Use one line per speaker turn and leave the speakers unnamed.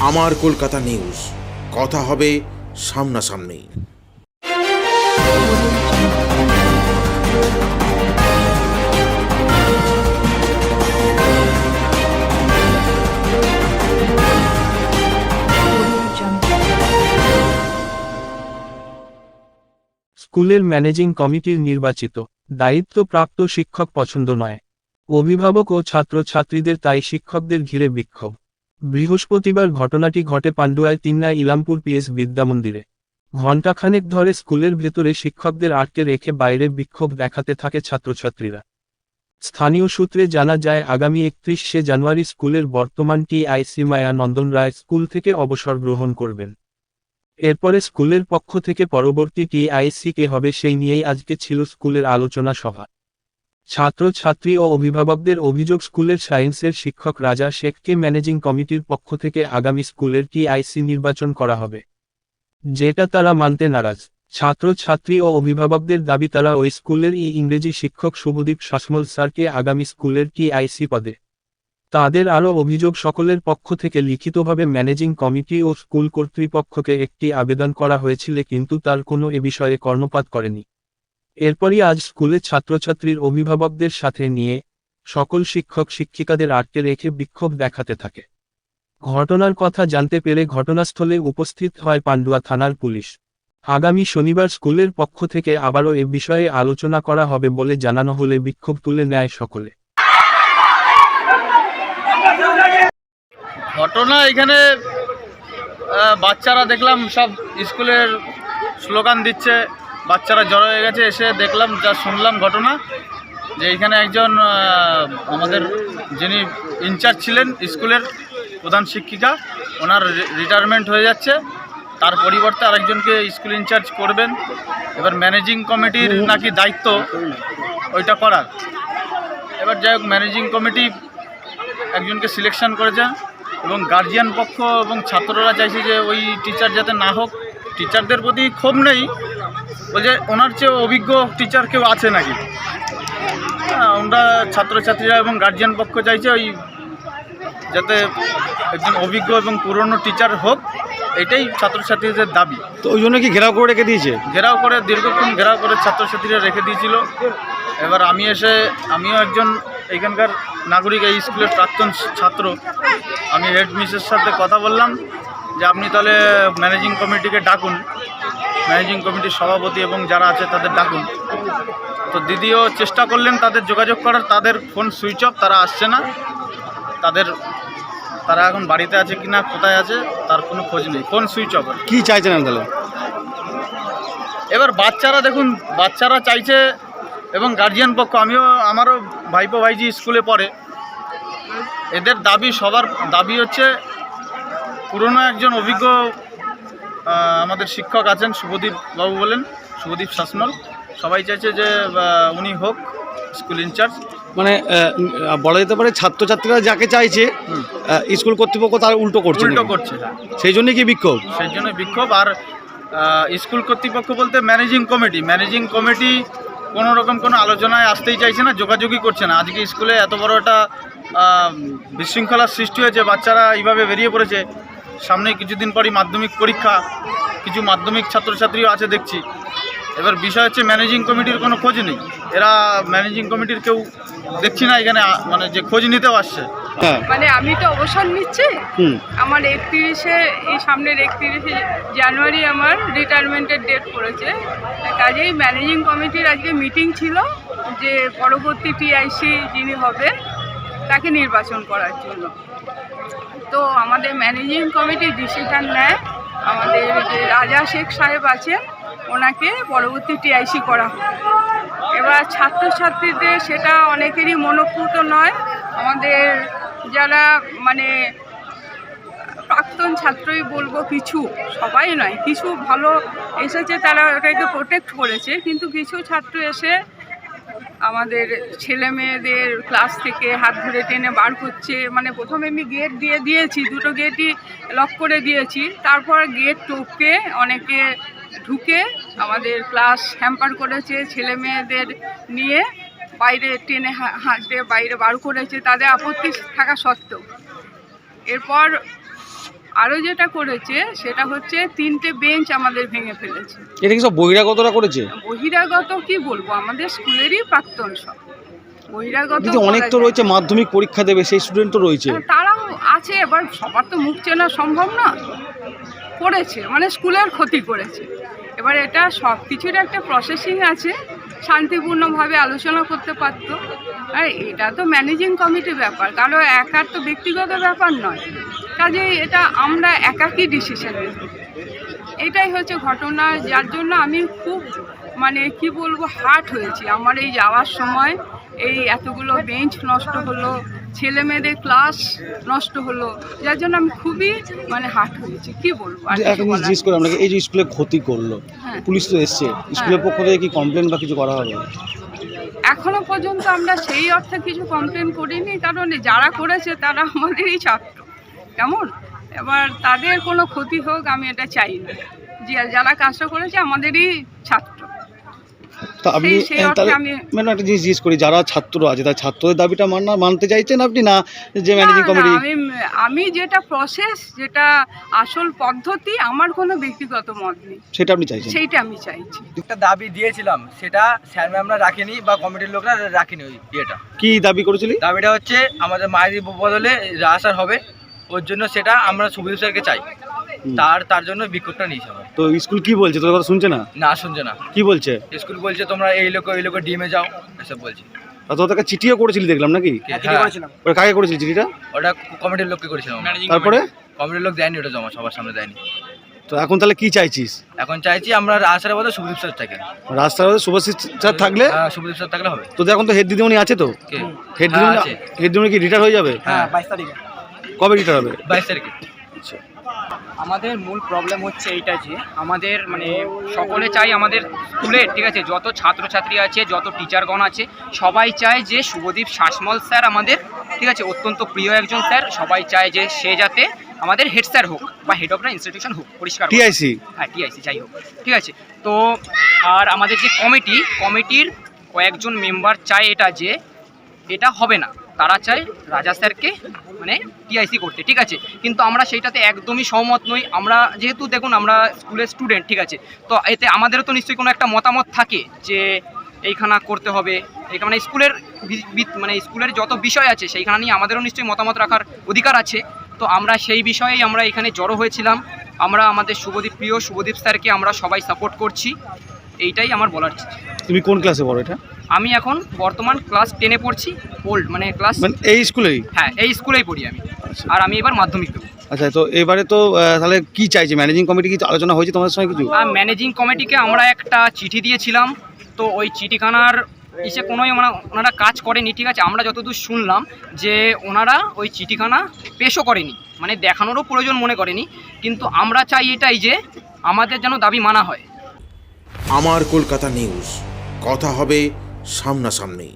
আমার কলকাতা নিউজ। কথা হবে সামনাসামনি।
স্কুলের ম্যানেজিং কমিটির নির্বাচিত, দায়িত্বপ্রাপ্ত শিক্ষক পছন্দ নয়। অভিভাবক ও ছাত্রছাত্রীদের তাই শিক্ষকদের ঘিরে বিক্ষোভ। বৃহস্পতিবার ঘটনাটি ঘটে পান্ডুয়ায় তিন্না ইলামপুর পিএস বিদ্যামন্দিরে। ঘণ্টাখানেক ধরে স্কুলের ভেতরে শিক্ষকদের আটকে রেখে বাইরে বিক্ষোভ দেখাতে থাকে ছাত্রছাত্রীরা। স্থানীয় সূত্রে জানা যায়, আগামী একত্রিশে জানুয়ারি স্কুলের বর্তমান টিআইসি মায়া নন্দন রায় স্কুল থেকে অবসর গ্রহণ করবেন। এরপরে স্কুলের পক্ষ থেকে পরবর্তী টিআইসি কে হবে সেই নিয়েই আজকে ছিল স্কুলের আলোচনা সভা। ছাত্রছাত্রী ও অভিভাবকদের অভিযোগ স্কুলের সায়েন্সের শিক্ষক রাজা শেখকে ম্যানেজিং কমিটির পক্ষ থেকে আগামী স্কুলের টিআইসি নির্বাচন করা হবে। যেটা তারা মানতে নারাজ। ছাত্রছাত্রী ও অভিভাবকদের দাবি, তারা ওই স্কুলের ই ইংরেজি শিক্ষক শুভদীপ শাসমল স্যারকে আগামী স্কুলের টিআইসি পদে। তাদের আরও অভিযোগ, সকলের পক্ষ থেকে লিখিতভাবে ম্যানেজিং কমিটি ও স্কুল কর্তৃপক্ষকে একটি আবেদন করা হয়েছিল, কিন্তু তার কোনো এ বিষয়ে কর্ণপাত করেনি। এরপরই আজ স্কুলে ছাত্রছাত্রীর অভিভাবকদের সাথে নিয়ে সকল শিক্ষক শিক্ষিকাদের আটকে রেখে বিক্ষোভ দেখাতে থাকে। ঘটনার কথা জানতে পেরে ঘটনাস্থলে উপস্থিত হয় পান্ডুয়া থানার পুলিশ। আগামী শনিবার স্কুলের পক্ষ থেকে আবারও এ বিষয়ে আলোচনা করা হবে বলে জানানো হলে বিক্ষোভ তুলে নেয় সকলে।
ঘটনা এখানে বাচ্চারা দেখলাম সব স্কুলের স্লোগান দিচ্ছে। বাচ্চারা জড়ো হয়ে গেছে, এসে দেখলাম, যা শুনলাম ঘটনা, যে এখানে একজন আমাদের যিনি ইনচার্জ ছিলেন স্কুলের প্রধান শিক্ষিকা, ওনার রিটায়ারমেন্ট হয়ে যাচ্ছে। তার পরিবর্তে আরেকজনকে স্কুল ইনচার্জ করবেন। এবার ম্যানেজিং কমিটির নাকি দায়িত্ব, ওইটা করার। এবার যাই হোক ম্যানেজিং কমিটি একজনকে সিলেকশন করেছে এবং গার্জিয়ান পক্ষ এবং ছাত্ররা চাইছে যে ওই টিচার যাতে না হোক। টিচারদের প্রতি ক্ষোভ নেই বলছে ওনার চেয়ে অভিজ্ঞ টিচার কেউ আছে নাকি? হ্যাঁ, আমরা ছাত্রছাত্রীরা এবং গার্জিয়ান পক্ষ চাইছে ওই যাতে একজন অভিজ্ঞ এবং পুরনো টিচার হোক এটাই ছাত্রছাত্রীদের দাবি।
তো ওই জন্য কি ঘেরাও করে রেখে দিয়েছে?
ঘেরাও করে দীর্ঘক্ষণ ঘেরাও করে ছাত্রছাত্রীরা রেখে দিয়েছিল। এবার আমি এসে আমিও একজন এখানকার নাগরিক এই স্কুলের প্রাক্তন ছাত্র আমি হেড মিসের সাথে কথা বললাম যে আপনি তাহলে ম্যানেজিং কমিটিকে ডাকুন। ম্যানেজিং কমিটির সভাপতি এবং যারা আছে তাদের ডাকুন। তো দিদিও চেষ্টা করলেন তাদের যোগাযোগ করার তাদের ফোন সুইচ অফ তারা আসছে না। তাদের তারা এখন বাড়িতে আছে কি না কোথায় আছে তার কোনো খোঁজ নেই। ফোন সুইচ অফ
কি। চাইছেন তাহলে?
এবার বাচ্চারা দেখুন বাচ্চারা চাইছে এবং গার্জিয়ান পক্ষ আমিও আমারও ভাইপো ভাইজি স্কুলে পড়ে। এদের দাবি সবার দাবি হচ্ছে পুরনো একজন অভিজ্ঞ আমাদের শিক্ষক আছেন শুভদীপ বাবু বলেন শুভদীপ শাসমল সবাই চাইছে যে উনি হোক স্কুল ইনচার্জ।
মানে বলা যেতে পারে ছাত্রছাত্রীরা যাকে চাইছে স্কুল কর্তৃপক্ষ তার উল্টো করছে
উল্টো? করছে।
সেই জন্যই কি বিক্ষোভ?
সেই জন্য বিক্ষোভ। আর স্কুল কর্তৃপক্ষ বলতে ম্যানেজিং কমিটি। ম্যানেজিং কমিটি কোনো রকম কোনো আলোচনায় আসতেই চাইছে না যোগাযোগই করছে না। আজকে স্কুলে এত বড় একটা বিশৃঙ্খলার সৃষ্টি হয়েছে বাচ্চারা এইভাবে বেরিয়ে পড়েছে। সামনে কিছুদিন পরই মাধ্যমিক পরীক্ষা কিছু মাধ্যমিক ছাত্রছাত্রীও আছে দেখছি। এবার বিষয় হচ্ছে ম্যানেজিং কমিটির কোনো খোঁজ নেই। এরা ম্যানেজিং কমিটির কেউ দেখছি না এখানে মানে যে খোঁজ নিতেও আসছে।
হ্যাঁ।
মানে আমি তো অবসর নিচ্ছি। আমার একত্রিশে এই সামনের একত্রিশে জানুয়ারি আমার রিটায়ারমেন্টের ডেট পড়েছে। কাজেই ম্যানেজিং কমিটির আজকে মিটিং ছিল যে পরবর্তী টিআইসি যিনি হবেন তাকে নির্বাচন করার জন্য। তো আমাদের ম্যানেজিং কমিটি ডিসিশন নেয়। আমাদের যে রাজা শেখ সাহেব আছেন, ওনাকে পরবর্তী টিআইসি করা হবে এবার ছাত্রছাত্রীদের সেটা অনেকেরই মনোপুত নয়। আমাদের যারা মানে প্রাক্তন ছাত্রই বলব কিছু, সবাই নয়, কিছু ভালো এসেছে তারা ওটাকে প্রোটেক্ট করেছে। কিন্তু কিছু ছাত্র এসে আমাদের ছেলে মেয়েদের ক্লাস থেকে হাত ধরে টেনে বার করছে। মানে প্রথমে আমি গেট দিয়ে দিয়েছি, দুটো গেটই লক করে দিয়েছি। তারপর গেট টপকে অনেকে ঢুকে আমাদের ক্লাস হ্যাম্পার করেছে, ছেলে মেয়েদের নিয়ে বাইরে টেনে হা- হাঁচড়ে বাইরে বার করেছে, তাদের আপত্তি থাকা সত্ত্বেও। এরপর আরও যেটা করেছে সেটা হচ্ছে তিনটে বেঞ্চ আমাদের ভেঙে ফেলেছে।
এটা কি সব বহিরাগতরা করেছে?
বহিরাগত কি বলব? আমাদের স্কুলেরই প্রাক্তন সব। বহিরাগত
দিদি অনেক তো
বলা
রয়েছে মাধ্যমিক পরীক্ষা দেবে সেই স্টুডেন্ট তো রয়েছে।
না। তারাও আছে এবার সবার তো মুখ চেনা সম্ভব না। করেছে মানে স্কুলের ক্ষতি করেছে। এবার এটা সব কিছুর একটা প্রসেসিং আছে শান্তিপূর্ণভাবে আলোচনা করতে পারতো। আর এটা তো ম্যানেজিং কমিটির ব্যাপার। কারও একার তো ব্যক্তিগত ব্যাপার নয়। কাজেই এটা আমরা একাকই ডিসিশন এটাই হচ্ছে ঘটনা যার জন্য আমি খুব মানে কি বলব হার্ট হয়েছি। আমার এই যাওয়ার সময় এই এতগুলো বেঞ্চ নষ্ট হলো ছেলে মেয়েদের ক্লাস নষ্ট হলো যার জন্য আমি খুবই মানে হার্ট হয়েছি। কি বলব
জিজ্ঞেস করে আপনাকে এই যে স্কুলে ক্ষতি করল
হ্যাঁ।
পুলিশ তো এসছে স্কুলের পক্ষ থেকে কি কমপ্লেন বা কিছু করা হবে?
এখনও পর্যন্ত আমরা সেই অর্থে কিছু কমপ্লেন করিনি কারণ যারা করেছে তারা আমাদেরই ছাত্র। কেমন? এবার তাদের কোনো ক্ষতি হোক আমি এটা চাই না। যে যারা কাজটা করেছে আমাদেরই ছাত্র।
তা আপনি ম্যাডাম একটা জিনিস জিজ্ঞেস করি যারা ছাত্র আছে তার ছাত্রদের দাবিটা মানা মানতে চাইছেন আপনি না যে ম্যানেজিং কমিটি
আমি আমি যেটা প্রসেস যেটা আসল পদ্ধতি আমার কোনো ব্যক্তিগত মত নেই।
সেটা আপনি চাইছেন?
সেইটা আমি চাইছি।
একটা দাবি দিয়েছিলাম সেটা স্যার ম্যামরা রাখেনি বা কমিটির লোকরা রাখেনি ওই ইয়েটা।
কি দাবি করেছিলি?
দাবিটা হচ্ছে আমাদের মায়ের বদলে রাসার হবে। ওর জন্য সেটা আমরা সুবিধা স্যারকে চাই। তার তার জন্য বিক্ষোভটা নিয়েছে আমরা
তো স্কুল কি বলছে? তোর কথা শুনছে না?
না শুনছে না।
কি বলছে?
স্কুল বলছে তোমরা এই লোক ওই লোক ডিমে যাও। এসব বলছে।
আর তোর তাকে চিঠিও করেছিলি দেখলাম নাকি?
হ্যাঁ,
ওটা কাকে করেছিলি চিঠিটা?
ওটা কমিটির লোককে করেছিলাম
তারপরে?
কমিটির লোক দেয়নি ওটা জমা সবার সামনে দেয়নি।
তো এখন তাহলে কি চাইছিস?
এখন চাইছি আমরা স্যার থাকে।
রাস্তার স্যার থাকলে?
হ্যাঁ স্যার থাকলে হবে।
তোদের এখন তো হেড দিদিমণি আছে তো? হেড
হ্যাঁ,
দিদিমণি
আছে।
হেড দিদিমণি কি রিটায়ার হয়ে যাবে?
হ্যাঁ
কবে রিটায়ার হবে?
বাইশ তারিখে।
আমাদের মূল প্রবলেম হচ্ছে এইটা যে আমাদের মানে সকলে চাই আমাদের স্কুলের ঠিক আছে যত ছাত্রছাত্রী আছে যত টিচারগণ আছে সবাই চায় যে শুভদীপ শাসমল স্যার আমাদের ঠিক আছে অত্যন্ত প্রিয় একজন স্যার সবাই চায় যে সে যাতে আমাদের হেড স্যার হোক বা হেড অফ দ্য ইনস্টিটিউশন হোক পরিষ্কার।
টিআইসি
হ্যাঁ টিআইসি যাই হোক ঠিক আছে। তো আর আমাদের যে কমিটি কমিটির কয়েকজন মেম্বার চায় এটা যে এটা হবে না। তারা চায় রাজা স্যারকে মানে টিআইসি করতে, ঠিক আছে? কিন্তু আমরা সেইটাতে একদমই সহমত নই। আমরা যেহেতু দেখুন, আমরা স্কুলের স্টুডেন্ট, ঠিক আছে? তো এতে আমাদেরও তো নিশ্চয়ই কোনো একটা মতামত থাকে যে এইখানা করতে হবে। এইখানে মানে স্কুলের মানে স্কুলের যত বিষয় আছে, সেইখানে নিয়ে আমাদেরও নিশ্চয়ই মতামত রাখার অধিকার আছে। তো আমরা সেই বিষয়েই আমরা এখানে জড়ো হয়েছিলাম। আমরা আমাদের শুভদীপ প্রিয়, শুভদীপ স্যারকে আমরা সবাই সাপোর্ট করছি। এইটাই আমার বলার।
তুমি কোন ক্লাসে পড়ো এটা?
আমি এখন বর্তমান ক্লাস টেনে পড়ছি ওল্ড মানে ক্লাস
মানে এই স্কুলেই
হ্যাঁ এই স্কুলেই পড়ি আমি।
আচ্ছা।
আর আমি এবার মাধ্যমিক দেবো।
আচ্ছা তো এবারে তো তাহলে কি চাইছে? ম্যানেজিং কমিটি কি আলোচনা হয়েছে তোমাদের সঙ্গে কিছু?
আর ম্যানেজিং কমিটিকে আমরা একটা চিঠি দিয়েছিলাম। তো ওই চিঠিখানার ইসে কোনোই ওনা ওনারা কাজ করেনি ঠিক আছে? আমরা যতদূর শুনলাম যে ওনারা ওই চিঠিখানা পেশও করেনি মানে দেখানোরও প্রয়োজন মনে করেনি। কিন্তু আমরা চাই এটাই যে আমাদের যেন দাবি মানা হয়।
আমার কলকাতা নিউজ কথা হবে সামনাসামনি